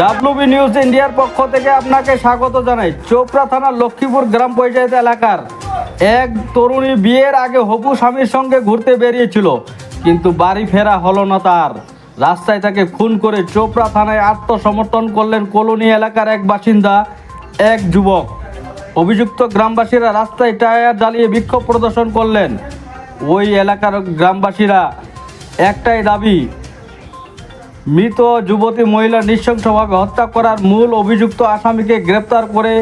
WB news ইন্ডিয়ার পক্ষ থেকে আপনাকে স্বাগত জানাই। চোপড়া থানার লক্ষ্মীপুর গ্রাম পঞ্চায়েত এলাকার এক তরুণী বিয়ের আগে হবু স্বামীর সঙ্গে ঘুরতে বেরিয়েছিল, কিন্তু বাড়ি ফেরা হলো না তার। রাস্তায় তাকে খুন করে চোপড়া থানায় আত্মসমর্পণ করলেন কলোনি এলাকার এক বাসিন্দা, এক যুবক। অভিযুক্ত গ্রামবাসীরা রাস্তায় টায়ার জ্বালিয়ে বিক্ষোভ প্রদর্শন করলেন। ওই এলাকার গ্রামবাসীরা একটাই দাবি মৃত যুবতী মহিলা নৃশংসভাবে হত্যা করার মূল অভিযুক্ত আসামিকে গ্রেপ্তার করে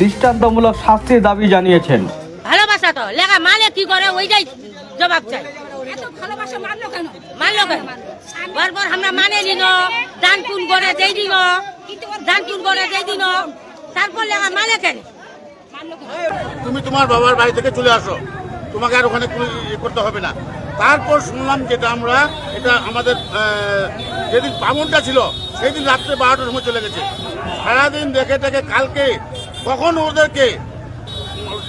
দৃষ্টান্তমূলক শাস্তির দাবি জানিয়েছেন। ভালোবাসা তো লেখা মালে কি করে ওইটাই জবাব চাই। মারলো কেন? বারবার আমরা মানে নিল দান কুন করে দেই দিল দান কুন করে দেই দিল তারপর লেখা মালে কেন? তুমি তোমার বাবার বাড়ি থেকে চলে আসো। তোমাকে আর ওখানে করতে হবে না। তারপর শুনলাম যেটা আমরা, এটা আমাদের যেদিন বামনটা ছিল সেই দিন রাত্রে বারোটার সময় চলে গেছে। সারাদিন দেখে দেখে কালকে কখন ওদেরকে,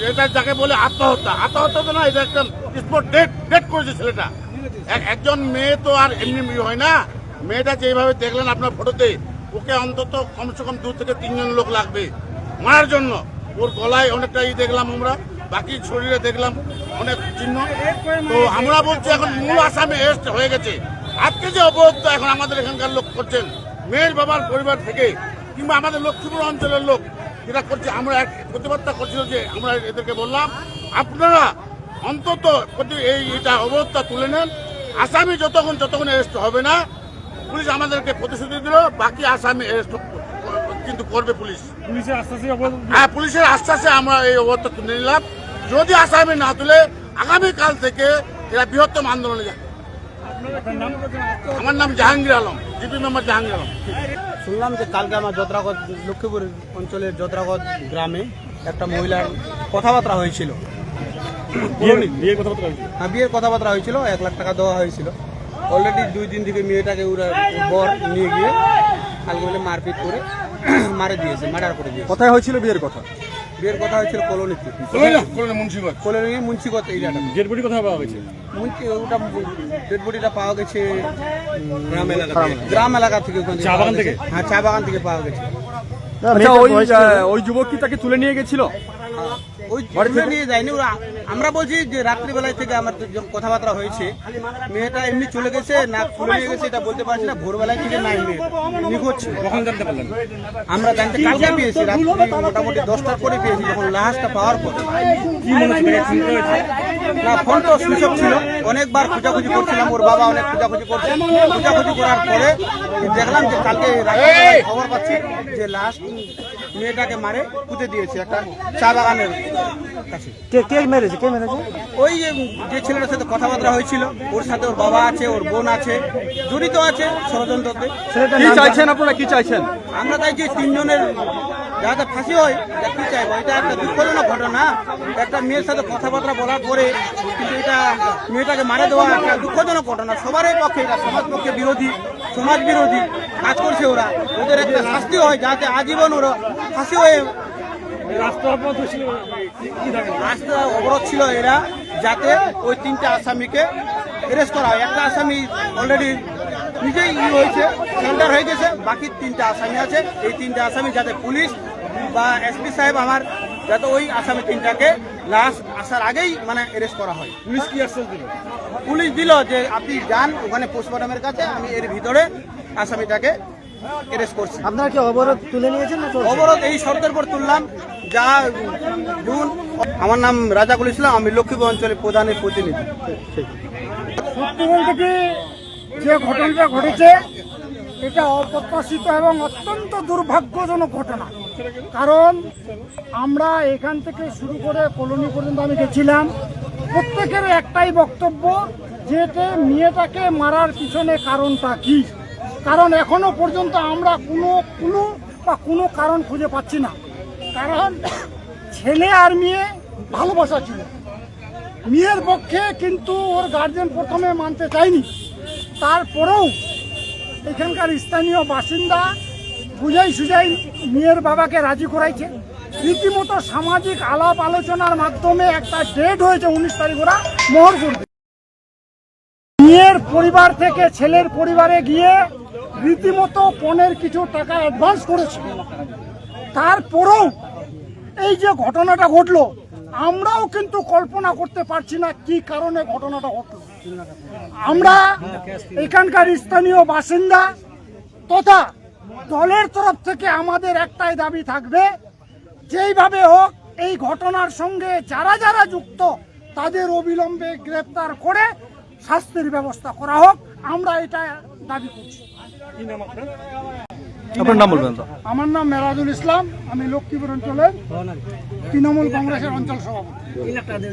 এটা যাকে বলে আত্মহত্যা আত্মহত্যা তো না, এটা একটা স্পট ডেট ডেট করেছে ছেলেটা। এক- একজন মেয়ে তো আর এমনি হয় না। মেয়েটা যেভাবে দেখলেন আপনার ফটোতে, ওকে অন্তত কমসে কম দু থেকে তিনজন লোক লাগবে মারার জন্য। ওর গলায় অনেকটা ই দেখলাম আমরা, বাকি শরীরে দেখলাম। অনেক চিহ্ন। তো আমরা বলছি এখন মূল আসামে এস্ট হয়ে গেছে। আজকে যে অবরোধ এখন আমাদের এখানকার লোক করছেন মেয়ের বাবার পরিবার থেকে কিংবা আমাদের লক্ষ্মীপুর অঞ্চলের লোক যেটা করছে আমরা এক প্রতিবাদটা করছিল যে আমরা এদেরকে বললাম আপনারা অন্তত এই এটা অবরোধটা তুলে নেন। আসামি যতক্ষণ যতক্ষণ অ্যারেস্ট হবে না। পুলিশ আমাদেরকে প্রতিশ্রুতি দিল বাকি আসামি অ্যারেস্ট কিন্তু করবে পুলিশ। পুলিশের আশ্বাসে হ্যাঁ পুলিশের আশ্বাসে আমরা এই অবরোধটা তুলে নিলাম। যদি আসামি না তুলে আগামীকাল থেকে এরা বৃহত্তম আন্দোলনে যাবে। আমার নাম জাহাঙ্গীর আলম জিপি মেম্বার জাহাঙ্গীর আলম। শুনলাম যে কালকে আমার যত্রাগত লক্ষ্মীপুর অঞ্চলের যত্রাগত গ্রামে একটা মহিলার কথাবার্তা হয়েছিল। হ্যাঁ, বিয়ের কথাবার্তা হয়েছিল এক লাখ টাকা দেওয়া হয়েছিল। অলরেডি দুই দিন থেকে মেয়েটাকে ওরা বর নিয়ে গিয়ে কালকে বলে মারপিট করে মারে দিয়েছে মার্ডার করে দিয়েছে। কোথায় হয়েছিল বিয়ের কথা? বিয়ের কথা হয়েছিল কলোনিতে কলোনি মুন্সিগত এরিয়াটা ডেড বডি কোথায় পাওয়া গেছে? মুন্সি ওটা ডেড বডিটা পাওয়া গেছে গ্রাম এলাকা গ্রাম এলাকা থেকে। চা বাগান থেকে? হ্যাঁ চা বাগান থেকে পাওয়া গেছে। আচ্ছা ওই ওই যুবক কি তাকে তুলে নিয়ে গেছিল? ওই তুলে নিয়ে যায়নি ওরা। আমরা বলছি যে রাত্রিবেলায় থেকে আমার কথাবার্তা হয়েছে মেয়েটা এমনি চলে গেছে না তুলে নিয়ে গেছে এটা বলতে পারছি না ভোরবেলায় থেকে নাই মেয়ে। নিখোঁজ কখন জানতে পারলেন? আমরা জানতে কালকে পেয়েছি রাত্রি মোটামুটি দশটার পরে পেয়েছি যখন লাহাজটা পাওয়ার পর। কি মনে হচ্ছে? না ফোন তো সুইচ ছিল। অনেকবার খোঁজাখুঁজি করছিলাম ওর বাবা অনেক খোঁজাখুঁজি করছে। খোঁজাখুঁজি করার পরে দেখলাম যে কালকে খবর পাচ্ছি যে লাস্ট মেয়েটাকে মারে পুঁতে দিয়েছে একটা চা বাগানের কাছে। কে কে মেরেছে কে মেরেছে? ওই যে যে ছেলেটার সাথে কথাবার্তা হয়েছিল ওর সাথে ওর বাবা আছে ওর বোন আছে জড়িত আছে ষড়যন্ত্রতে কি চাইছেন আপনারা? কি চাইছেন? আমরা চাইছি তিনজনের যাতে ফাঁসি হয় কি চাইব এটা একটা দুঃখজনক ঘটনা। একটা মেয়ের সাথে কথাবার্তা বলার পরে কিন্তু এটা মেয়েটাকে মারে দেওয়া একটা দুঃখজনক ঘটনা। সবারই পক্ষে এটা সমাজ পক্ষে বিরোধী সমাজ বিরোধী কাজ করছে ওরা। ওদের একটা শাস্তি হয় যাতে আজীবন ওরা ফাঁসি হয়ে রাস্তা অবরোধ ছিল এরা যাতে ওই তিনটে আসামিকে অ্যারেস্ট করা হয়। একটা আসামি অলরেডি নিজেই ই হয়েছে সেন্টার হয়ে গেছে বাকি তিনটা আসামি আছে। এই তিনটা আসামি যাতে পুলিশ বা এসপি সাহেব আমার যাতে ওই আসামি তিনটাকে লাস্ট আসার আগেই মানে অ্যারেস্ট করা হয়। পুলিশ কি আশ্বাস দিল? পুলিশ দিল যে আপনি যান ওখানে পোস্টমর্টমের কাছে আমি এর ভিতরে আসামিটাকে অ্যারেস্ট করছি। আপনারা কি অবরোধ তুলে নিয়েছেন অবরোধ এই শর্তের উপর তুললাম। যা জুন আমার নাম রাজাকুল ইসলাম আমি লক্ষ্মীপুর অঞ্চলের প্রধানের প্রতিনিধি। সত্যি বলতে কি যে ঘটনাটা ঘটেছে এটা অপ্রত্যাশিত এবং অত্যন্ত দুর্ভাগ্যজনক ঘটনা। কারণ আমরা এখান থেকে শুরু করে কলোনি পর্যন্ত আমি গেছিলাম। প্রত্যেকের একটাই বক্তব্য যে মেয়েটাকে মারার পিছনে কারণটা কি? কারণ এখনও পর্যন্ত আমরা কোনো কোনো বা কোনো কারণ খুঁজে পাচ্ছি না। কারণ ছেলে আর মেয়ে ভালোবাসা ছিল। মেয়ের পক্ষে কিন্তু ওর গার্জেন প্রথমে মানতে চায়নি। তারপরেও এখানকার স্থানীয় বাসিন্দা বুঝাই সুঝাই মেয়ের বাবাকে রাজি করাইছে। রীতিমতো সামাজিক আলাপ আলোচনার মাধ্যমে একটা ডেট হয়েছে উনিশ তারিখ, ওরা মোহর করবে। মেয়ের পরিবার থেকে ছেলের পরিবারে গিয়ে রীতিমতো পনেরো কিছু টাকা অ্যাডভান্স করেছিল তারপরেও এই যে ঘটনাটা ঘটলো, আমরাও কিন্তু কল্পনা করতে পারছি না কি কারণে ঘটনাটা ঘটলো। আমরা এখানকার স্থানীয় বাসিন্দা তথা দলের তরফ থেকে আমাদের একটাই দাবি থাকবে যেইভাবে হোক এই ঘটনার সঙ্গে যারা যারা যুক্ত তাদের অবিলম্বে গ্রেপ্তার করে শাস্তির ব্যবস্থা করা হোক। আমরা এটা দাবি করছি। আপনার? নাম? বলবেন আমার নাম মেরাজুল ইসলাম আমি লক্ষ্মীপুর অঞ্চলের তৃণমূল কংগ্রেসের অঞ্চল সভাপতি।